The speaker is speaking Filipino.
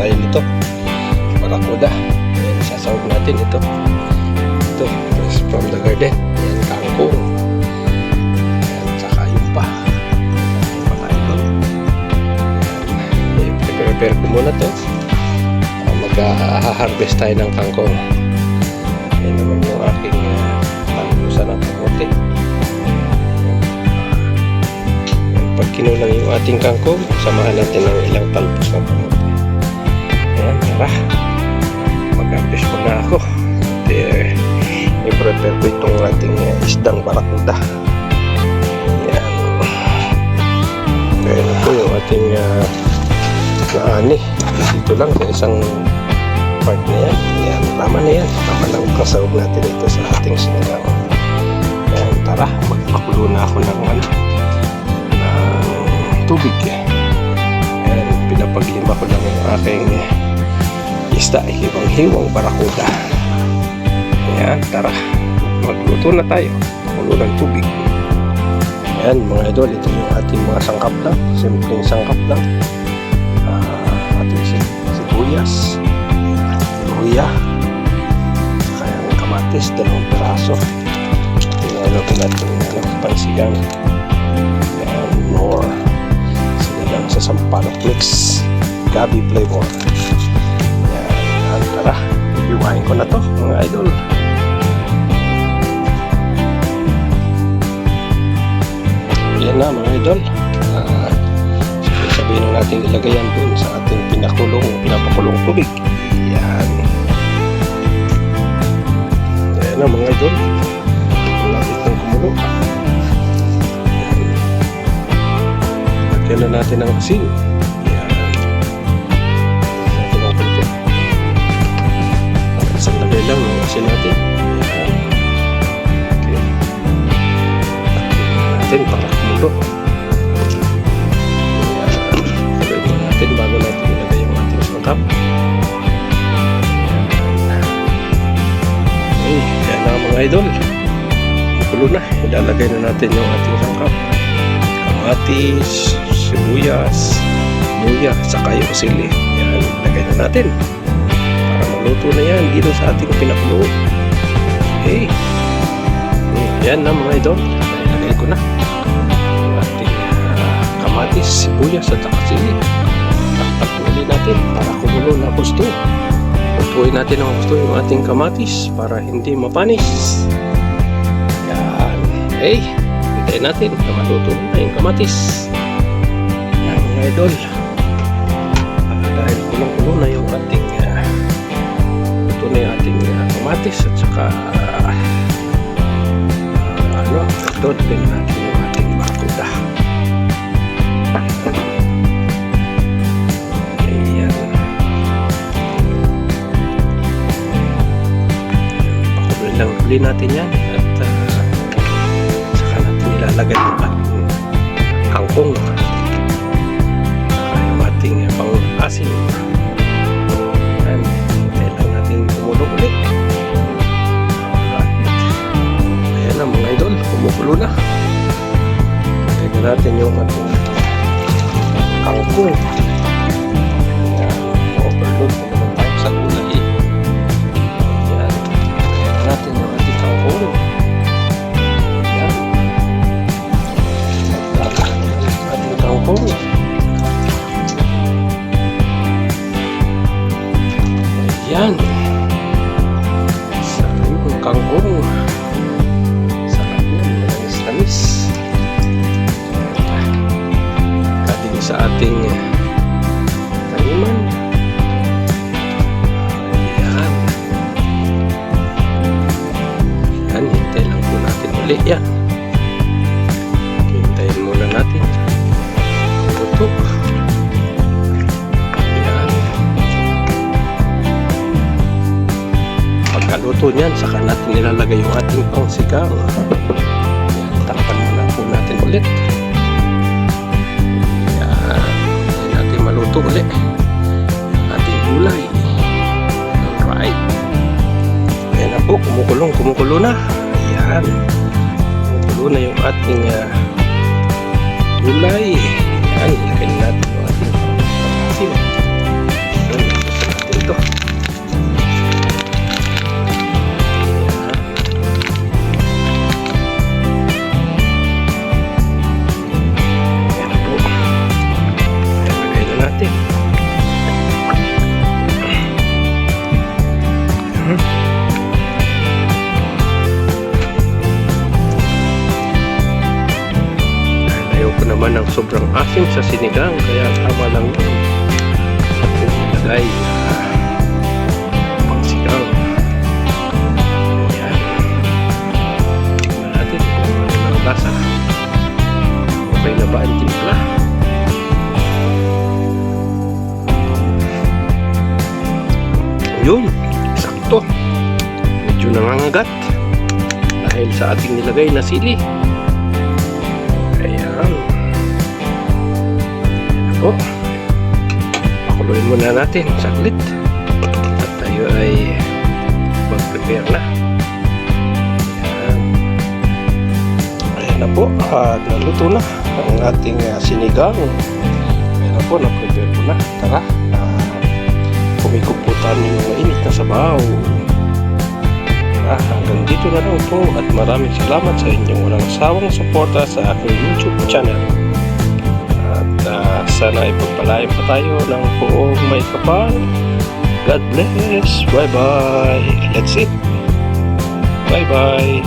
tayo nito. Barakuda. Ayan, sasawag natin ito. Ito, fresh from the garden. Ayan, kangkong. Ayan, saka yung pa. Tayo doon. Ayan, prepare ko muna to. Uh, Mag-harvest tayo ng kangkong. Ayan naman yung aking uh, panusan ng kamote. Kinulang yung ating kangkong, samahan natin ng ilang talpos ng kamote. Ayan, tara. Mag-harvest muna ako. Eh, i-prepare ko itong ating eh, isdang barakuda. Ayan. Ayan po yung ating uh, naani. Dito lang sa isang part na yan. Ayan, tama na yan. Tama lang kasawag natin ito sa ating sinigang. Hiwang-hiwang barakuda. Ayan, tara. Magluto na tayo. Pakulo ng tubig. Ayan, mga idol. Ito yung ating mga sangkap lang. Simpleng sangkap lang. Ah, ating si- sibuyas luya kaya ng kamatis dalawang piraso tinalo ko natin ano, pansigang and more sinigang sa sampalok mix gabi flavor ko na to mga idol. Yan na mga idol. Ah, sabihin na natin ilagay yan dun sa ating pinakulong pinapakulong tubig. Yan yan na mga idol. Malapit ng kumulo. Lagyan na natin ang asin sangkap Okay, na mga idol. Kulo na. Ilalagay na natin yung ating sangkap. Kamatis, sibuyas, luya, saka yung sili. Yan, ilagay na natin. Para maluto na yan dito sa ating pinakulo. Okay. Yan na mga idol. Ilagay ko na. Ating ah, kamatis, sibuyas, at saka sili. Ulit natin para kumulo na gusto. Lutuin natin ang gusto yung ating kamatis para hindi mapanis. Yan. Okay. Hintayin natin na maluto na yung kamatis. Yan mga idol. Ah, dahil kulong-kulo na yung ating uh, luto na yung ating ah, kamatis at saka ah, ano, doon natin lang uli natin yan at uh, saka natin ilalagay yung ating kangkong. Saka yung ating uh, pang-asin hintayin lang natin kumulong ulit. Alright. ayan na mga idol kumukulo na. Na natin yung ating kangkong Ayan. Sarap yung kangkong. Sarap yan. Manamis-namis. Galing sa ating Pagkaluto niyan, saka natin nilalagay yung ating pangsigang. Yan, takpan muna po natin ulit. Yan. Hintayin natin maluto ulit. Ating gulay. Alright. Ayan na po, kumukulong, kumukulo na. Ayan. Kumukulo na yung ating ah, gulay. Ayan, ilagay na natin naman ng sobrang asim sa sinigang kaya tama lang yun. Ating ilagay na pangsigang. Yan. Tingnan natin ano timpla? Yun, sakto. Medyo nangangagat dahil sa ating nilagay na sili. O, pakuluin muna natin saglit. At tayo ay mag-prepare na. Ayan. Ayan na po, at naluto na ang ating uh, sinigang. Ayan na po, na-prepare ko na. Tara, uh, kumikup po tayo ng mainit na sabaw. Ah, hanggang dito na lang po at maraming salamat sa inyong walang sawang suporta sa aking YouTube channel. Sana ipagpalain pa tayo ng buong may kapal. God bless. Bye-bye. Let's eat. Bye-bye.